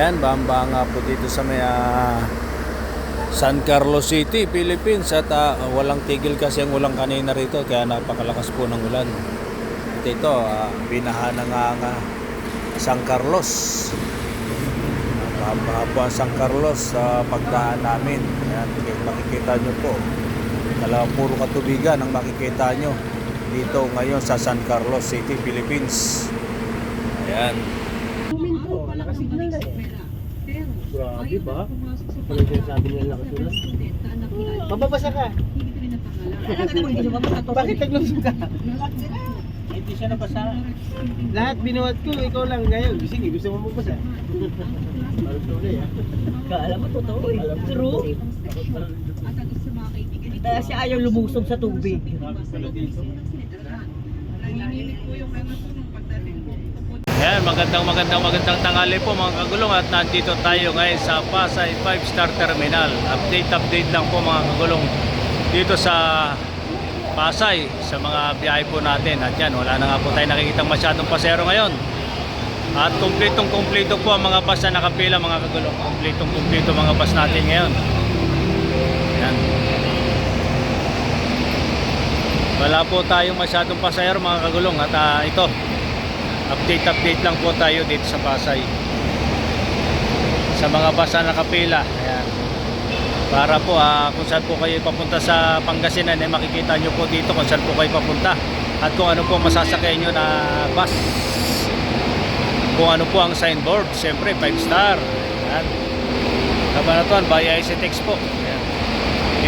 Ayan, bamba nga po dito sa may ah, San Carlos City, Philippines at ah, walang tigil kasi ang ulang kanina rito kaya napakalakas po ng ulan. At ito, ah, binaha na nga nga San Carlos. Mahaba po ang San Carlos sa pagdaan namin. Ayan, makikita nyo po. Dalawa puro katubigan ang makikita nyo dito ngayon sa San Carlos City, Philippines. Ayan. Grabe ba? Ano yung sabi nila nakasulat? Mababasa ka. Bakit naglusog ka? Hindi siya nabasa. Lahat binuhat ko, ikaw lang ngayon. Sige, gusto mo magbasa. Parang tuloy ah. Mo totoo eh. True. Kaya siya ayaw lumusog sa tubig. Ayan, magandang magandang magandang tanghali po mga kagulong at nandito tayo ngayon sa Pasay 5 Star Terminal. Update update lang po mga kagulong dito sa Pasay sa mga biyahe po natin. At yan, wala na nga po tayo nakikita masyadong pasero ngayon. At kumpletong kumpleto po ang mga bus na nakapila mga kagulong. Kumpletong kumpleto mga bus natin ngayon. Ayan. Wala po tayong masyadong pasahero mga kagulong at ah, ito update update lang po tayo dito sa Pasay. Sa mga basa na nakapila ayan. Para po ah, kung saan po kayo papunta sa Pangasinan eh, makikita nyo po dito kung saan po kayo papunta. At kung ano po masasakay nyo na bus. Kung ano po ang signboard siyempre 5 star ayan. Kabanatuan by ICTX po ayan.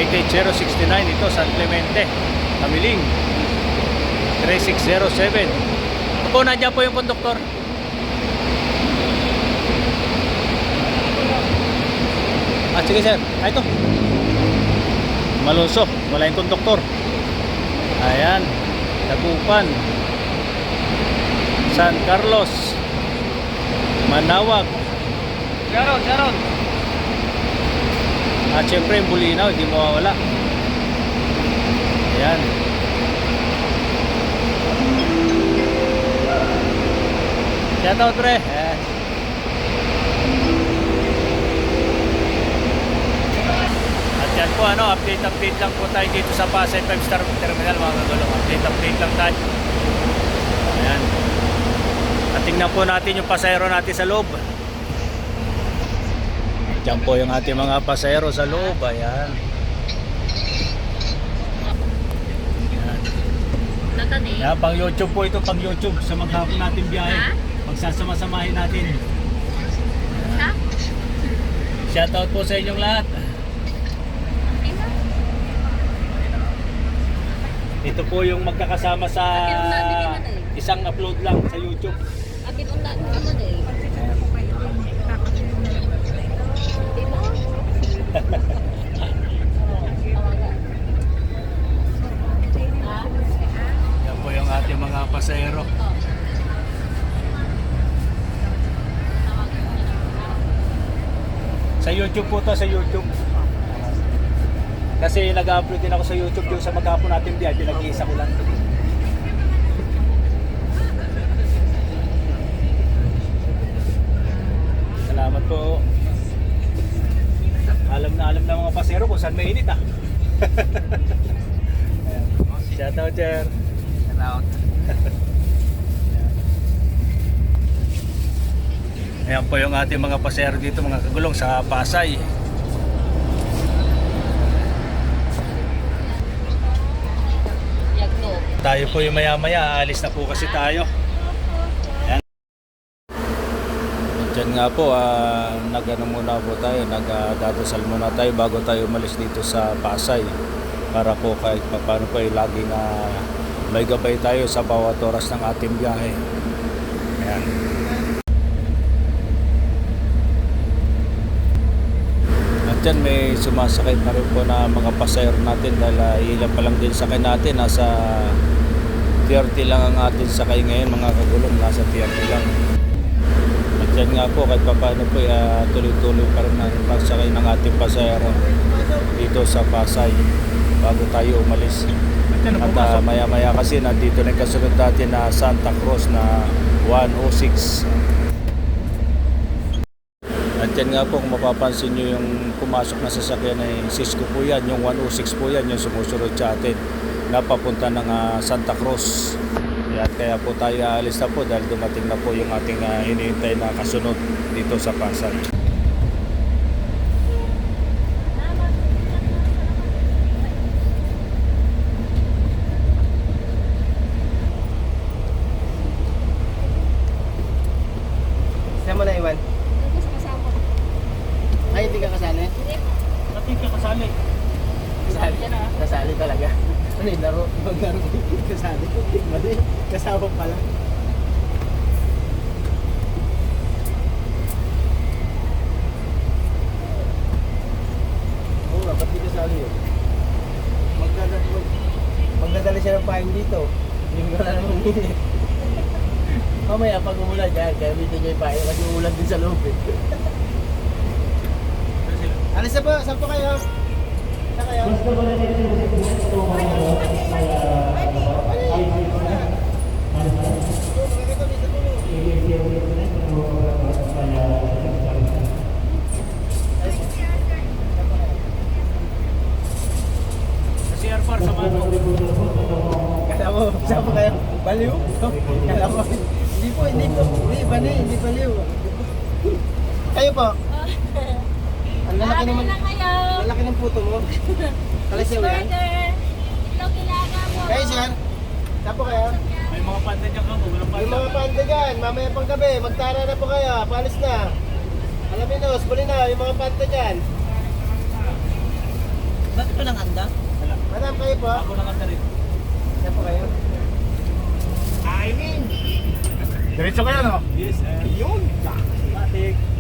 88069 ito San Clemente Kamiling. 3607 po, nandiyan po yung konduktor. Ah, sige sir. Ah, ito. Malunso. Wala yung konduktor. Ayan. Tagupan. San Carlos. Manawag. Sharon, Sharon. At syempre yung bulinaw, hindi mawawala. Ayan. Shout out pre. Eh. At yan po ano, update update lang po tayo dito sa Pasay 5 Star Terminal mga kagulong. Update update lang tayo. Ayan. At tingnan po natin yung pasayro natin sa loob. Diyan po yung ating mga pasayro sa loob. Ayan. Natani. Yan, pang YouTube po ito, pang YouTube sa maghapon natin biyahe. Ha? Pagsasama-samahin natin. Ha? Shoutout po sa inyong lahat. Ito po yung magkakasama sa isang upload lang sa YouTube. Apit unta naman eh. Yan po yung ating mga pasahero. Sa YouTube po to, sa YouTube. Kasi nag-upload din ako sa YouTube yung sa maghapon natin biyahe, pinag-iisa ko lang. Po yung ating mga pasero dito mga kagulong sa Pasay. Tayo po yung maya maya, aalis na po kasi tayo. Ayan. Diyan nga po, ah, nag-ano muna po tayo, nagdadasal muna tayo bago tayo umalis dito sa Pasay. Para po kahit pa- paano po ay laging ah, may gabay tayo sa bawat oras ng ating biyahe. Ayan. Dyan may sumasakay na rin po na mga pasahero natin dahil uh, ilan pa lang din sakay natin. Nasa 30 lang ang atin sakay ngayon mga kagulong. Nasa 30 lang. At dyan nga po kahit pa paano po uh, tuloy-tuloy pa rin ang pagsakay ng ating pasahero dito sa Pasay bago tayo umalis. At uh, maya-maya kasi nandito na yung kasunod natin na Santa Cruz na 106. Yan nga po, kung mapapansin nyo yung pumasok na sasakyan ay Cisco po yan, yung 106 po yan, yung sumusunod sa atin na papunta ng ah, Santa Cruz. Kaya, kaya po tayo aalis na po dahil dumating na po yung ating uh, hinihintay na kasunod dito sa Pasay. Saan mo na iwan? Ay, hindi ka kasali? Ba't ka kasali? Kasali. Kasali talaga. Ano yung laro? Maglaro. Kasali. Mali. Kasama pala. Oo nga, ba't di kasali yun? Magdadala, mag, magdadala siya ng pain dito. Hindi ko na naman hindi. Mamaya pag umulan dyan, kaya dito niya yung pain kasi umulan din sa loob eh. Alis na po, saan po kayo? Saan kayo? Kasi Airpar sa mano. Kala mo, po kayo? Baliw? Kala mo, hindi po, hindi po, hindi, bani, hindi baliw. Kayo po? Ang lalaki naman, na kayo. lalaki ng puto mo. Yan? Ito kailangan mo. Kayo sir? Saan po kayo? May mga panda dyan ka po, walang Yung mga panda dyan, mamaya pang gabi, magtara na po kayo, palis na. Alam niyo, bali na, yung mga panda dyan. Bakit walang handa? Madam, kayo po? Ako lang ang rin. Saan po kayo? Diretso kayo, no? Yes, eh. Yun! Matik.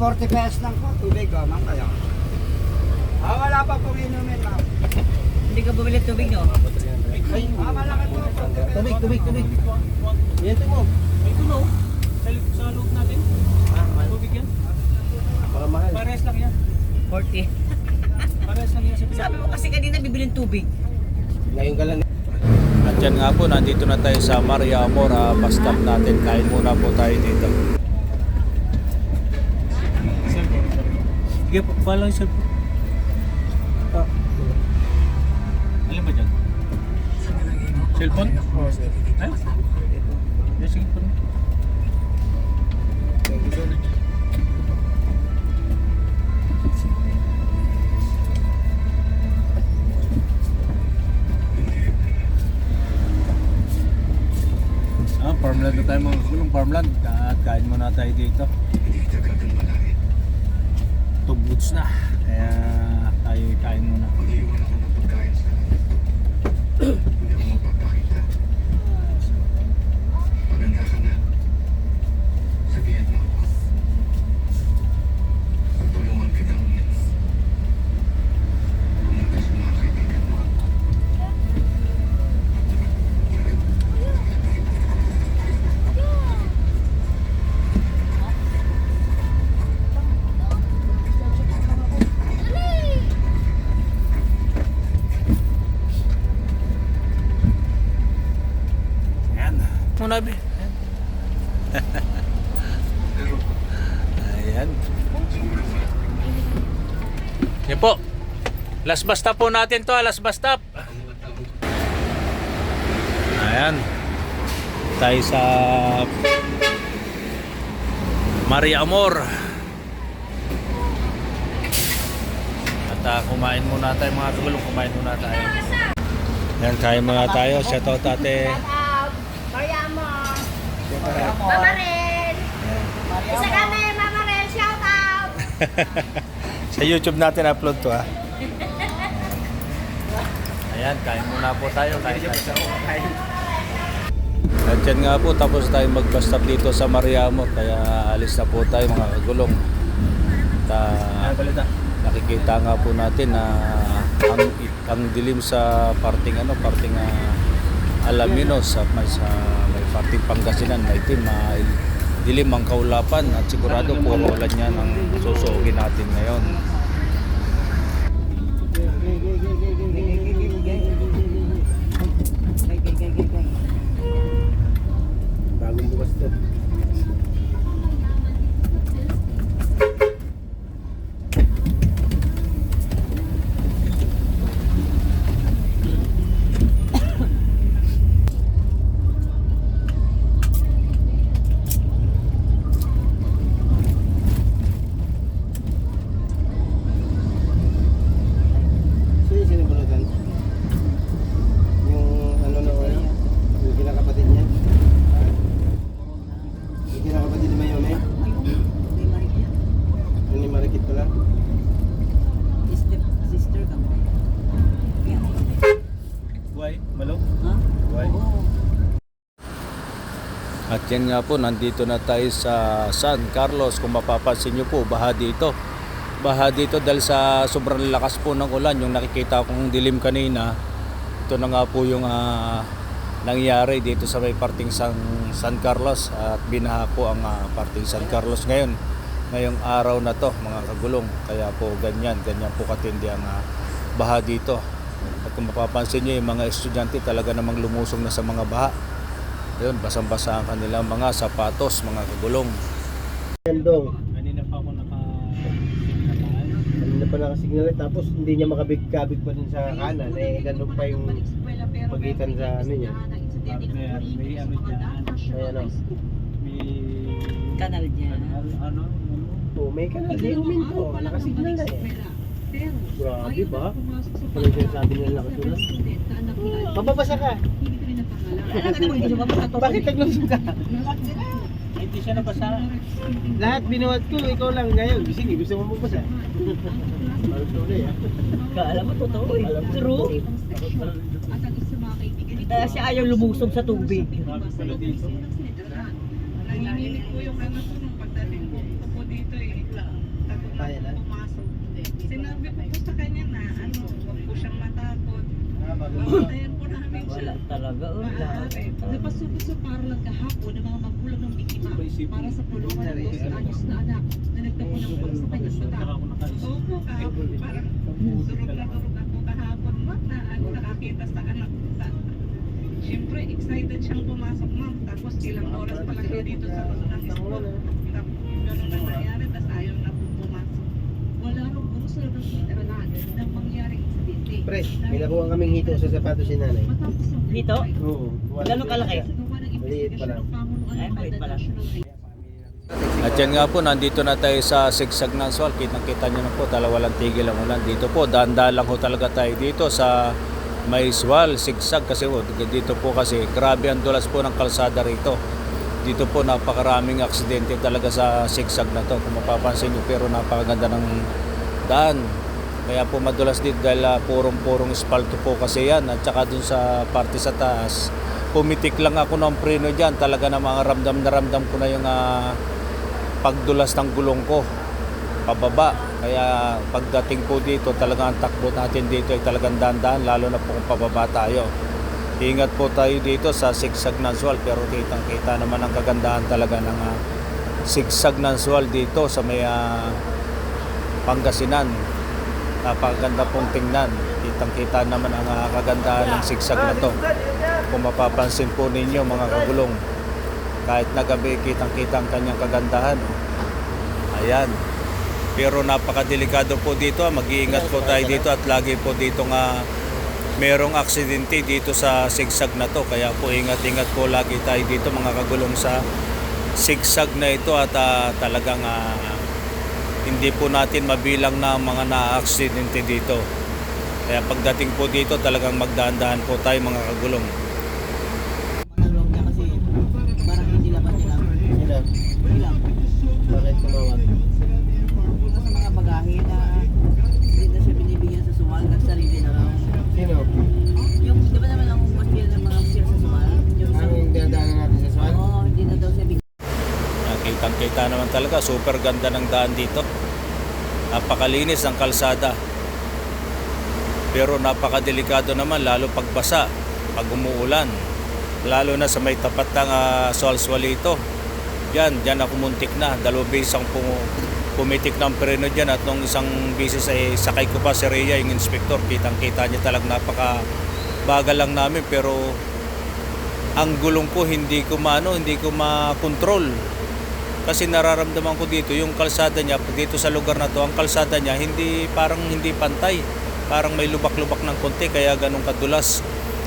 40 pesos lang po, tubig, oh, ma'am kayo. Ah, wala pa pong inumin, ma'am. Hindi ka bumili tubig, no? Ay, Ah, malaki po, 40 pesos. tubig, tubig, tubig. Yan mo. May kulo. Sa, sa loob natin. Ah. Tubig yan. Baka mahal. Pares lang yan. 40. Pares lang yan sa Sabi mo kasi kanina bibilin tubig. Ngayon ka lang. At yan nga po, nandito na tayo sa Maria Amora bus stop natin. Kain muna po tayo dito. Sige po, palang yung cellphone. Ah. Alin ba dyan? Cellphone? Ay? Yes, sige po. Ah, farmland na tayo mga kulong farmland. At kain muna tayo dito. Boots na. Kaya tayo kain muna. Ayan. Muna, be. Ayan. Yan po. Last bus stop po natin to. ah. Last bus stop. Ayan. Tayo sa Maria Amor. At ah, kumain muna tayo mga kagulong. Kumain muna tayo. Yan, kain muna tayo. Shout out ate. Mama Ren. Isa kami, Mama Ren. Shout out. Sa YouTube natin upload to ha. Ayan, kain muna po tayo. Kain tayo. At yan nga po, tapos tayo mag-bus stop dito sa Mariamo. Kaya alis na po tayo mga kagulong. At ah, nakikita nga po natin na ang ang dilim sa parting ano, parting ah, Alaminos at may sa may parting Pangasinan, may itim, may dilim ang kaulapan at sigurado puro ulan yan ang susuugin natin ngayon. Bagong bukas to. Sino sino bulutan? Yung ano na ano? Yung kinakapatid niya? Yung kinakapatid ni Mayome? Yung ni Marikit pala? Sister ka mo. Why? Malo? Ha? Why? Oo. At yan nga po, nandito na tayo sa San Carlos. Kung mapapansin nyo po, baha dito. Baha dito dahil sa sobrang lakas po ng ulan. Yung nakikita kong dilim kanina, ito na nga po yung ah, nangyari dito sa may parting San, San Carlos. At binaha po ang ah, parting San Carlos ngayon. Ngayong araw na to, mga kagulong. Kaya po ganyan, ganyan po katindi ang ah, baha dito. At kung mapapansin nyo, yung mga estudyante talaga namang lumusong na sa mga baha. Ayun, basang-basa ang kanilang mga sapatos, mga kagulong. Yandong. Kanina pa ako naka Kanina pa nakasignal eh. Tapos hindi niya makabig-kabig pa din sa kanan. Eh, ganun pa yung pagitan sa ano niya. may ano dyan, May ano. may Kanal dyan. ano, ano, Oh, may kanal. Di huminto. Nakasignal na eh. Grabe ba? Ano yung sinasabi nila nakasulat? Mababasa ka. Bakit naglusong ka? hindi siya nabasa. Lahat binuhat ko, ikaw lang ngayon. Sige, gusto mo magbasa. Alam mo, totoo eh. True. Kaya siya ayaw lumusog sa tubig. Nanginginig po yung ano ko nung pagdating ko ko po dito eh. Takot na pumasok. Sinabi ko po sa kanya na ano, huwag po siyang matakot. Ah, bago. Pamantayan po namin siya. Wala talaga. Oh, Maaari. Napasupuso para lang kahapon ng mga magulang ng biktima para sa pulungan ng dos anyos na anak na nagtapo ng pulis sa kanyang mata. Opo, kahapon parang durog na durog ako kahapon ma'am na ano, nakakita sa anak. Siyempre, excited siyang pumasok ma'am. Tapos ilang oras pa lang siya dito sa loob ng school. Ganun na nangyari, tapos ayaw na po pumasok. Wala raw sila ng interanan ng mangyaring insidente. Pre, may nakuha kaming hito sa sapatos si nanay. Hito? Oo. Gano'ng kalaki? Maliit pa investigasyon lang. ng pamunuan Ay, maliit pa lang. National At yan nga po, nandito na tayo sa sigsag ng aswal. Kitang-kita nyo na po, dalawa lang tigil ang ulan. Dito po, daan-daan lang ho talaga tayo dito sa may swal, sigsag. Kasi po, dito po kasi, grabe ang dulas po ng kalsada rito. Dito po, napakaraming aksidente talaga sa sigsag na to. Kung mapapansin nyo, pero napakaganda ng daan. Kaya po madulas dito dahil ah, purong-purong espalto po kasi yan. At saka dun sa parte sa taas, pumitik lang ako ng preno dyan. Talaga na mga ramdam na ramdam ko na yung ah, pagdulas ng gulong ko pababa. Kaya pagdating po dito, talagang ang takbo natin dito ay talagang dandan, lalo na po kung pababa tayo. Ingat po tayo dito sa sigsag ng swal, pero kitang kita naman ang kagandahan talaga ng ah, sigsag ng swal dito sa may ah, Pangasinan. Napakaganda pong tingnan. Kitang kita naman ang ah, kagandahan ng sigsag na to. Kung mapapansin po ninyo mga kagulong, kahit na gabi kitang kita ang kanyang kagandahan. Ayan. Pero napakadelikado po dito. ah. Mag-iingat po tayo dito at lagi po dito nga merong aksidente dito sa sigsag na to. Kaya po ingat-ingat po lagi tayo dito mga kagulong sa sigsag na ito at ah, talagang ah, hindi po natin mabilang na mga na-aksidente dito. Kaya pagdating po dito talagang magdahan-dahan po tayo mga kagulong. Bakit tumawag? Sa mga bagahe na hindi na siya binibigyan sa suwal, nagsarili na. Sino? Yung, di ba naman ang ng mga officer sa suwal? Yung Ano yung dadaanan natin sa Swan? oo, hindi na daw siya bigyan. Nakitang kita naman talaga, super ganda ng daan dito. Napakalinis ng kalsada. Pero napakadelikado naman lalo pag basa, pag umuulan. Lalo na sa may tapat ng uh, Sualsualito. Diyan, diyan ako muntik na. Dalawa beses ang pum- pumitik ng preno dyan at nung isang beses ay sakay ko pa si Rhea, yung inspector, kitang kita niya talagang napaka bagal lang namin pero ang gulong ko hindi ko maano, hindi ko makontrol. Kasi nararamdaman ko dito yung kalsada niya dito sa lugar na to, ang kalsada niya hindi parang hindi pantay. Parang may lubak-lubak ng konti kaya ganun kadulas.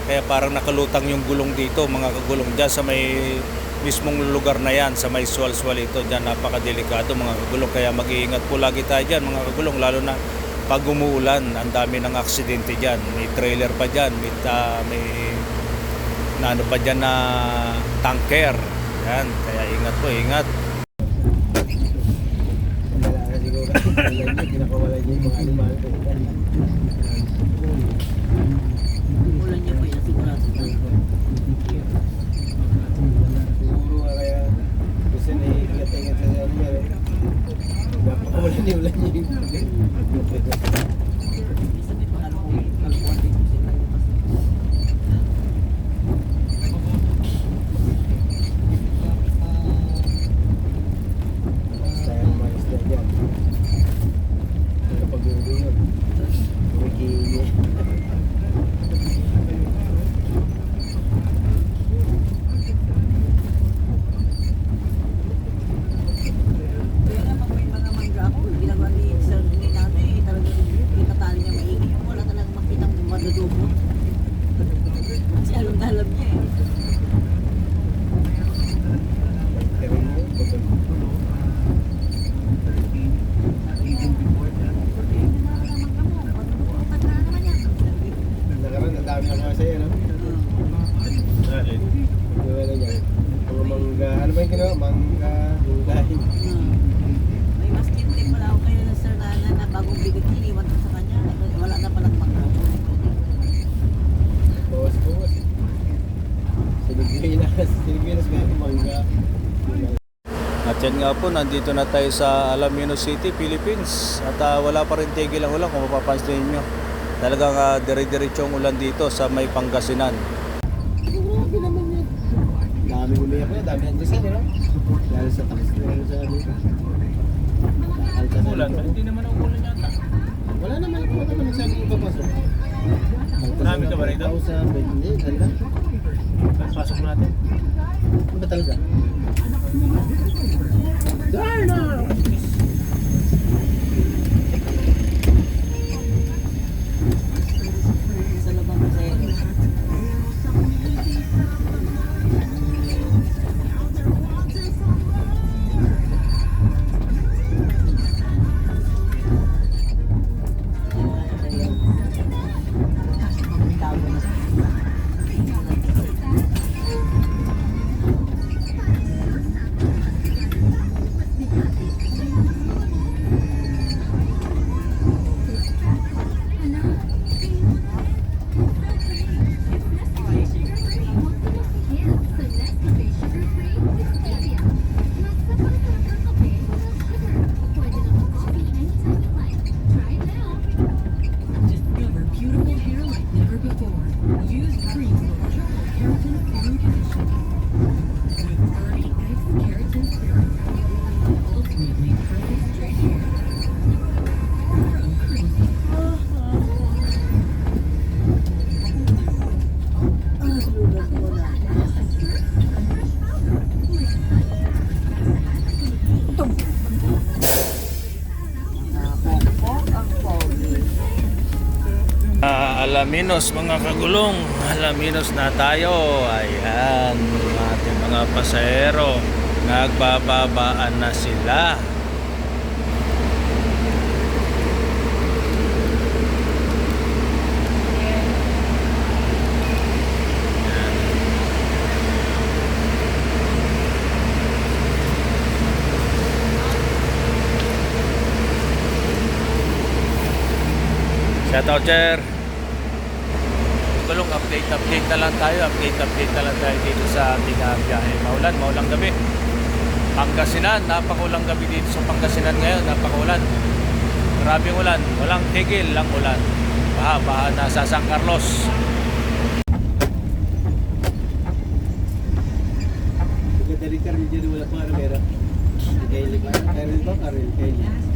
Kaya parang nakalutang yung gulong dito, mga kagulong diyan sa may mismong lugar na yan sa may suwal-suwal ito. Dyan napakadelikado mga kagulong. Kaya mag-iingat po lagi tayo dyan mga kagulong lalo na pag umuulan ang dami ng aksidente dyan. May trailer pa dyan may, ta- may na ano pa dyan na tanker. Yan kaya ingat po ingat Wala na siguro kasi kaya niya, kinakawalan niya yung mga animal. Ulan niya pa yan, sigurado. Siguro nga kaya gusto na ingat-ingat sa ano yan. eh. Napakawalan niya ulan niya yung Sabi pa ano, kalkuhan dito sila. Basta yung mga isda dyan. Kapag uwi yun. Uwi niya. Kaya nga pag may mga mangga ako, ginagawa ni Sir ni Nanay, talagang itatali niya maigi. Wala talagang makitang madudumot. Kasi alam na alam niya eh. Pero yun, kapag- Nakaraan, ang dami ako sa'yo, no? Yung ano niya, mga mangga, ano ba yung ginawa? Mangga, munggahin. Hmm. May mas tintip pala ako kayo na Sir Nana na bagong bigot iniwan ko sa kanya. Wala na palang mangga. Bawas-bawas. Sinigilas, sinigilas kaya yung mangga. At yan nga po, nandito na tayo sa Alaminos City, Philippines. At ah, wala pa rin tigil ang ulan kung mapapansin nyo. Talagang uh, dire-diretsyong ulan dito sa may Pangasinan. Grabe naman yun. Dami umiyak ko yan, dami ang design, no? Dahil sa tax na ano sa sa Ulan, hindi naman ang ulan yata. Wala naman, wala naman nagsabi yung papasok. Marami ka ba rito? Sa hindi, talaga. Pasok natin. Ano ba talaga? Darn! Alaminos mga kagulong, Alaminos na tayo. Ayan, ating mga pasahero. Nagbababaan na sila. Shout out. Gulong, update, update na lang tayo. Update, update na lang tayo dito sa ating uh, biyahe. Maulan, maulang gabi. Pangasinan, napakaulang gabi dito sa Pangasinan ngayon. Napakaulan. Maraming ulan. Walang tigil lang ulan. baha, baha na sa San Carlos. Magdadali ka rin dyan, wala pa pera. Kylie ba? Karel ba? Karel, Kylie.